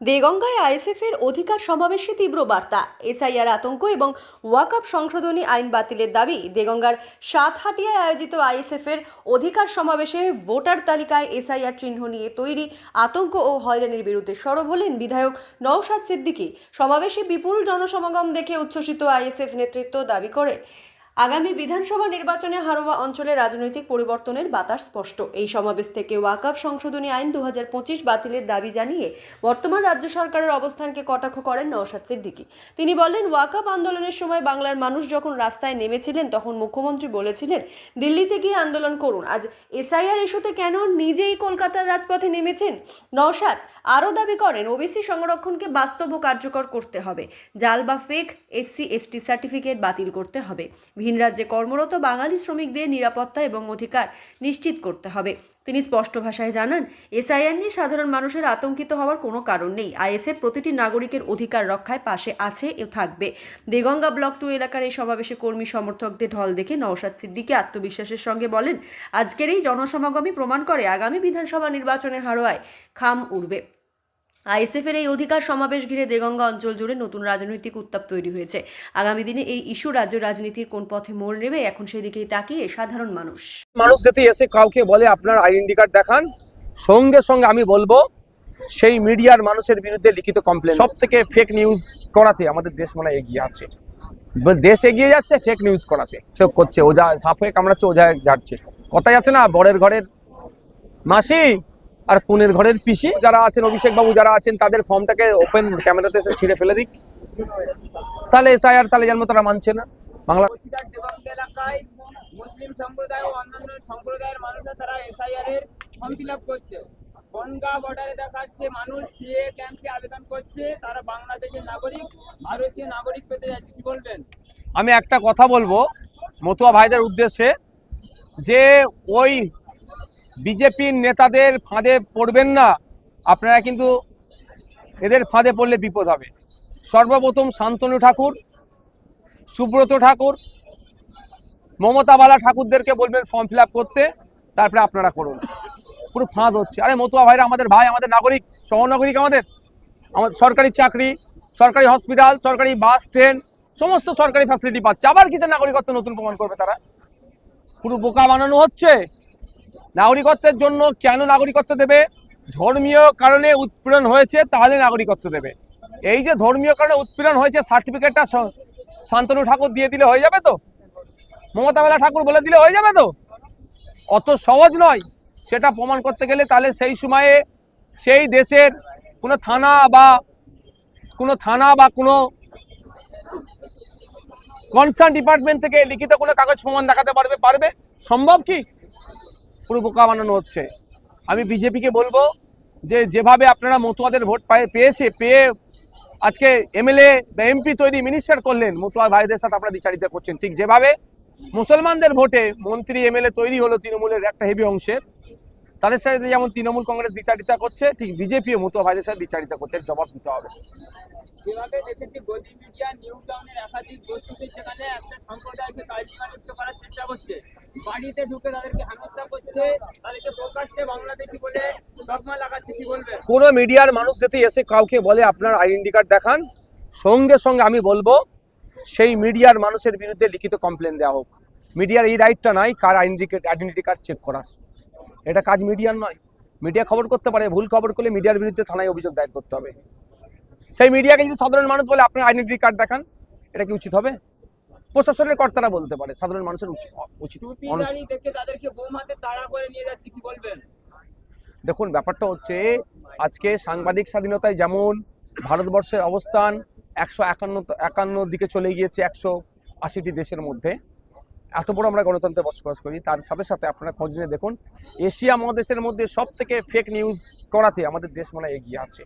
দেগঙ্গায় আইএসএফের অধিকার সমাবেশে তীব্র বার্তা। এসআইআর আতঙ্ক এবং ওয়াকআপ সংশোধনী আইন বাতিলের দাবি, দেগঙ্গার সাতহাটিয়ায় আয়োজিত আইএসএফের অধিকার সমাবেশে ভোটার তালিকায় এসআইআর চিহ্ন নিয়ে তৈরি আতঙ্ক ও হয়রানির বিরুদ্ধে সরব হলেন বিধায়ক নওশাদ সিদ্দিকী। সমাবেশে বিপুল জনসমাগম দেখে উচ্ছ্বসিত আইএসএফ নেতৃত্ব দাবি করে। আগামী বিধানসভা নির্বাচনে হারোয়া অঞ্চলে রাজনৈতিক পরিবর্তনের বাতাস স্পষ্ট। এই সমাবেশ থেকে ওয়াকআপ সংশোধনী আইন দু হাজার পঁচিশ বাতিলের দাবি জানিয়ে বর্তমান রাজ্য সরকারের অবস্থানকে কটাক্ষ করেন নওশাদ সিদ্দিকী। তিনি বলেন ওয়াকআপ আন্দোলনের সময় বাংলার মানুষ যখন রাস্তায় নেমেছিলেন, তখন মুখ্যমন্ত্রী বলেছিলেন, দিল্লিতে গিয়ে আন্দোলন করুন। আজ এসআইআর ইস্যুতে কেন নিজেই কলকাতার রাজপথে নেমেছেন? নওশাদ আরও দাবি করেন, ওবিসি সংরক্ষণকে বাস্তব কার্যকর করতে হবে। জাল বা ফেক এসসি, এসটি সার্টিফিকেট বাতিল করতে হবে। ভিন রাজ্যে কর্মরত বাঙালি শ্রমিকদের নিরাপত্তা এবং অধিকার নিশ্চিত করতে হবে। তিনি স্পষ্ট ভাষায় জানান, এসআইআর নিয়ে সাধারণ মানুষের আতঙ্কিত হওয়ার কোনো কারণ নেই। আইএসএফ প্রতিটি নাগরিকের অধিকার রক্ষায় পাশে আছে ও থাকবে। দেগঙ্গা ব্লক টু এলাকার এই সমাবেশে কর্মী সমর্থকদের ঢল দেখে নওশাদ সিদ্দিকী আত্মবিশ্বাসের সঙ্গে বলেন, আজকের এই জনসমাগমই প্রমাণ করে আগামী বিধানসভা নির্বাচনে হারোয়ায় খাম উঠবে আইএসএফের এই অধিকার সমাবেশ ঘিরে দেগঙ্গা অঞ্চল জুড়ে নতুন রাজনৈতিক উত্তাপ তৈরি হয়েছে। আগামী দিনে এই ইস্যু রাজ্য রাজনীতির কোন পথে মোড় নেবে, এখন সেদিকেই তাকিয়ে সাধারণ মানুষ। মানুষ যদি এসে কাউকে বলে, আপনার আইডেন্টি কার্ড দেখান। সঙ্গে সঙ্গে আমি বলব, সেই মিডিয়ার মানুষের বিরুদ্ধে লিখিত কমপ্লেন সব থেকে ফেক নিউজ করাতে আমাদের দেশ মানে এগিয়ে আছে। দেশ এগিয়ে যাচ্ছে ফেক নিউজ করাতে। চোখ করছে ওজা সাপ হয়ে কামড়াচ্ছে ওজা ঝাড়ছে। কথাই আছে না, বরের ঘরের মাসি আর কোনের ঘরের পিসি যারা আছেন অভিষেক বাবু যারা আছেন তাদের ফর্মটাকে ওপেন ক্যামেরাতে এসে ছিঁড়ে ফেলে দিক। তাহলে এসআইআর তাহলে জন্ম তারা মানছে না। বাংলা এলাকায় মুসলিম সম্প্রদায় ও অন্যান্য সম্প্রদায়ের মানুষরা তারা এসআইআর এর ফর্ম ফিল আপ করছে। বনগা বর্ডারে দেখাচ্ছে মানুষ সিএ ক্যাম্পে আবেদন করছে। তারা বাংলাদেশের নাগরিক ভারতীয় নাগরিক পেতে যাচ্ছে। কি বলবেন? আমি একটা কথা বলব মতুয়া ভাইদের উদ্দেশ্যে যে ওই বিজেপির নেতাদের ফাঁদে পড়বেন না। আপনারা কিন্তু এদের ফাঁদে পড়লে বিপদ হবে। সর্বপ্রথম শান্তনু ঠাকুর, সুব্রত ঠাকুর, মমতা বালা ঠাকুরদেরকে বলবেন ফর্ম ফিল করতে, তারপরে আপনারা করুন। পুরো ফাঁদ হচ্ছে। আরে মতুয়া ভাইরা, আমাদের ভাই, আমাদের নাগরিক, সহনাগরিক আমাদের। আমাদের সরকারি চাকরি, সরকারি হসপিটাল সরকারি বাস ট্রেন সমস্ত সরকারি ফ্যাসিলিটি পাচ্ছে। আবার কিসের নাগরিকত্ব নতুন প্রমাণ করবে তারা? পুরো বোকা বানানো হচ্ছে। নাগরিকত্বের জন্য কেন নাগরিকত্ব দেবে? ধর্মীয় কারণে উৎপীড়ন হয়েছে, তাহলে নাগরিকত্ব দেবে। এই যে ধর্মীয় কারণে উৎপীড়ন হয়েছে সার্টিফিকেটটা শান্তনু ঠাকুর দিয়ে দিলে হয়ে যাবে তো? মমতা বেলা ঠাকুর বলে দিলে হয়ে যাবে তো? অত সহজ নয়। সেটা প্রমাণ করতে গেলে তাহলে সেই সময়ে সেই দেশের কোনো থানা বা কোনো থানা বা কোনো কনসার্ন ডিপার্টমেন্ট থেকে লিখিত কোনো কাগজ প্রমাণ দেখাতে পারবে পারবে? সম্ভব কি? পুরো বোকা বানানো হচ্ছে। আমি বিজেপিকে বলব যে, যেভাবে আপনারা মতুয়াদের ভোট পায়ে, পেয়েছে, পেয়ে আজকে এমএলএ বা এমপি তৈরি মিনিস্টার করলেন, মতুয়া ভাইদের সাথে আপনারা দিচারিতা করছেন। ঠিক যেভাবে মুসলমানদের ভোটে মন্ত্রী, এমএলএ তৈরি হলো তৃণমূলের একটা হেভি অংশের তাদের সাথে যেমন তৃণমূল কংগ্রেস দ্বিচারিতা করছে ঠিক বিজেপিও মতুয়া ভাইদের সাথে দ্বিচারিতা করছে জবাব দিতে হবে। যেভাবে দেখেছি গদি মিডিয়া নিউ টাউনের একাধিক বস্তুতে সেখানে একটা সম্প্রদায়কে কাজিমালিপ্ত করার চেষ্টা করছে। বাড়িতে ঢুকে তাদেরকে হেনস্থা করছে তাদেরকে প্রকাশ্যে বাংলাদেশি বলে তকমা লাগাচ্ছে কি বলবেন কোনো মিডিয়ার মানুষ যদি এসে কাউকে বলে আপনার আইডেন্টি কার্ড দেখান সঙ্গে সঙ্গে আমি বলব সেই মিডিয়ার মানুষের বিরুদ্ধে লিখিত কমপ্লেন দেওয়া হোক। মিডিয়ার এই রাইটটা নাই কার আইডেন্টি আইডেন্টি কার্ড চেক করার। এটা কাজ মিডিয়ার নয়। মিডিয়া খবর করতে পারে ভুল খবর করলে মিডিয়ার বিরুদ্ধে থানায় অভিযোগ দায়ের করতে হবে। সেই মিডিয়াকে যদি সাধারণ মানুষ বলে আপনি আইডেন্টি কার্ড দেখান এটা কি উচিত হবে? প্রশাসনের কর্তারা বলতে পারে সাধারণ মানুষের উচিত দেখুন ব্যাপারটা হচ্ছে আজকে সাংবাদিক স্বাধীনতায় যেমন ভারতবর্ষের অবস্থান একশো একান্ন একান্ন দিকে চলে গিয়েছে একশো আশিটি দেশের মধ্যে। এত বড় আমরা গণতন্ত্রে বসবাস করি, তার সাথে সাথে আপনারা খোঁজ নিয়ে দেখুন, এশিয়া মহাদেশের মধ্যে সব থেকে ফেক নিউজ করাতে আমাদের দেশ মানে এগিয়ে আছে।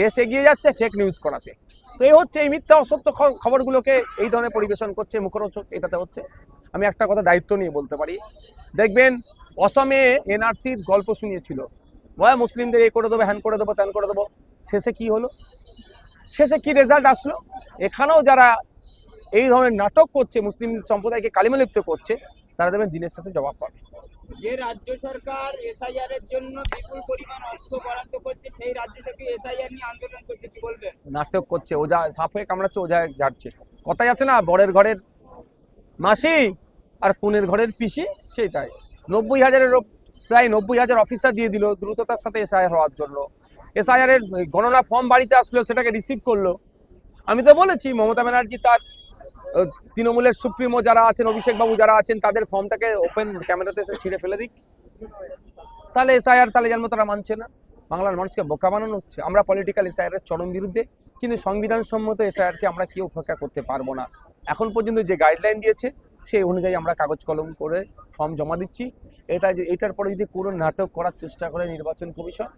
দেশ এগিয়ে যাচ্ছে ফেক নিউজ করাতে। তো এই হচ্ছে এই মিথ্যা, অসত্য খবরগুলোকে এই ধরনের পরিবেশন করছে, মুখরোচক এটাতে হচ্ছে। আমি একটা কথা দায়িত্ব নিয়ে বলতে পারি। দেখবেন, অসমে এনআরসির গল্প শুনিয়েছিল। বয় মুসলিমদের এ করে দেবো, হ্যান করে দেবো, ত্যান করে দেবো। শেষে কি হলো? শেষে কি রেজাল্ট আসলো? এখানেও যারা এই ধরনের নাটক করছে মুসলিম সম্প্রদায়কে কালিমালিপ্ত করছে তারা দেবেন দিনের শেষে জবাব পাবে। যে রাজ্য সরকার এসআইআর এর জন্য বিপুল পরিমাণ অর্থ বরাদ্দ করছে সেই রাজ্য সরকার এসআইআর নিয়ে আন্দোলন করছে কি বলবেন? নাটক করছে ওজা সাপ হয়ে কামড়াচ্ছে ওজা ঝাড়ছে। কথাই আছে না বরের ঘরের মাসি আর কোনের ঘরের পিসি সেইটাই। নব্বই হাজারের প্রায় নব্বই হাজার অফিসার দিয়ে দিল দ্রুততার সাথে এসআইআর হওয়ার জন্য। এসআইআর এর গণনা ফর্ম বাড়িতে আসলো সেটাকে রিসিভ করল। আমি তো বলেছি মমতা ব্যানার্জি তার তৃণমূলের সুপ্রিমো যারা আছেন, অভিষেক বাবু যারা আছেন, তাদের ফর্মটাকে ওপেন ক্যামেরাতে এসে ছিঁড়ে ফেলে দিক। তাহলে এসআইআর তাহলে জন্ম তারা মানছে না। বাংলার মানুষকে বোকা বানানো হচ্ছে। আমরা পলিটিক্যাল এসআইআর এর চরম বিরুদ্ধে, কিন্তু সংবিধান সম্মত এসআইআরকে আমরা কেউ উপেক্ষা করতে পারব না। এখন পর্যন্ত যে গাইডলাইন দিয়েছে, সেই অনুযায়ী আমরা কাগজ কলম করে ফর্ম জমা দিচ্ছি। এটা যে, এটার পরে যদি কোনো নাটক করার চেষ্টা করে নির্বাচন কমিশন,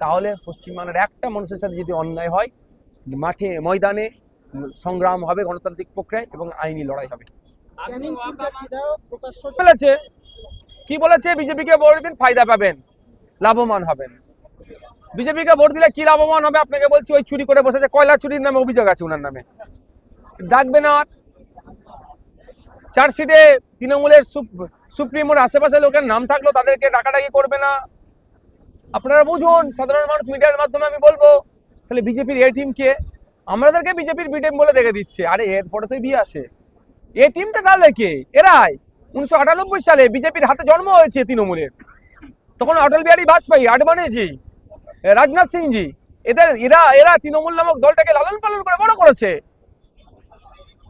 তাহলে পশ্চিমবাংলার একটা মানুষের সাথে যদি অন্যায় হয়, মাঠে, ময়দানে সংগ্রাম হবে গণতান্ত্রিক প্রক্রিয়ায় এবং আইনি লড়াই হবে। বলেছে? কি বলেছে? বিজেপিকে ভোট দিন ফায়দা পাবেন লাভবান হবেন। বিজেপিকে ভোট দিলে কি লাভবান হবে? আপনাকে বলছি ওই চুরি করে বসেছে কয়লা চুরির নামে অভিযোগ আছে ওনার নামে। ডাকবে না আর। চার্জশিটে তৃণমূলের সুপ- সুপ্রিমোর আশেপাশে লোকের নাম থাকল তাদেরকে ডাকাডাকি করবে না। আপনারা বুঝুন সাধারণ মানুষ মিডিয়ার মাধ্যমে আমি বলব তাহলে বিজেপির এ টিমকে আমাদেরকে বিজেপির বি টিম বলে দেখে দিচ্ছে। আরে, এরপরে তো বিয়ে আসে। এ টিমটা তাহলে কে? এরাই। উনিশশো আটানব্বই সালে বিজেপির হাতে জন্ম হয়েছে তৃণমূলের। তখন অটল বিহারী বাজপেয়ী আডবাণীজি রাজনাথ সিংজি এদের, এরা এরা তৃণমূল নামক দলটাকে লালন পালন করে বড় করেছে।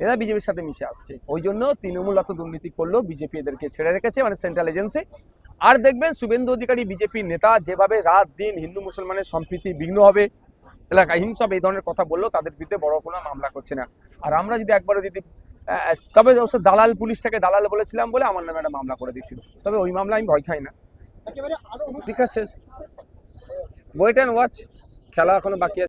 এরা বিজেপির সাথে মিশে আসছে। ওই জন্য তৃণমূল অত দুর্নীতি করল বিজেপি এদেরকে ছেড়ে রেখেছে মানে সেন্ট্রাল এজেন্সি আর দেখবেন শুভেন্দু অধিকারী বিজেপির নেতা যেভাবে রাত দিন হিন্দু মুসলমানের সম্প্রীতি বিঘ্ন হবে এলাকায় হিংসা এই ধরনের কথা বলল তাদের বিরুদ্ধে বড় কোনো মামলা করছে না। আর আমরা যদি একবারও যদি তবে অবশ্য দালাল পুলিশটাকে দালাল বলেছিলাম বলে আমার নামে একটা মামলা করে দিয়েছিল। তবে ওই মামলা আমি ভয় খাই না। ঠিক আছে। ওয়েট অ্যান্ড ওয়াচ খেলা এখনও বাকি আছে।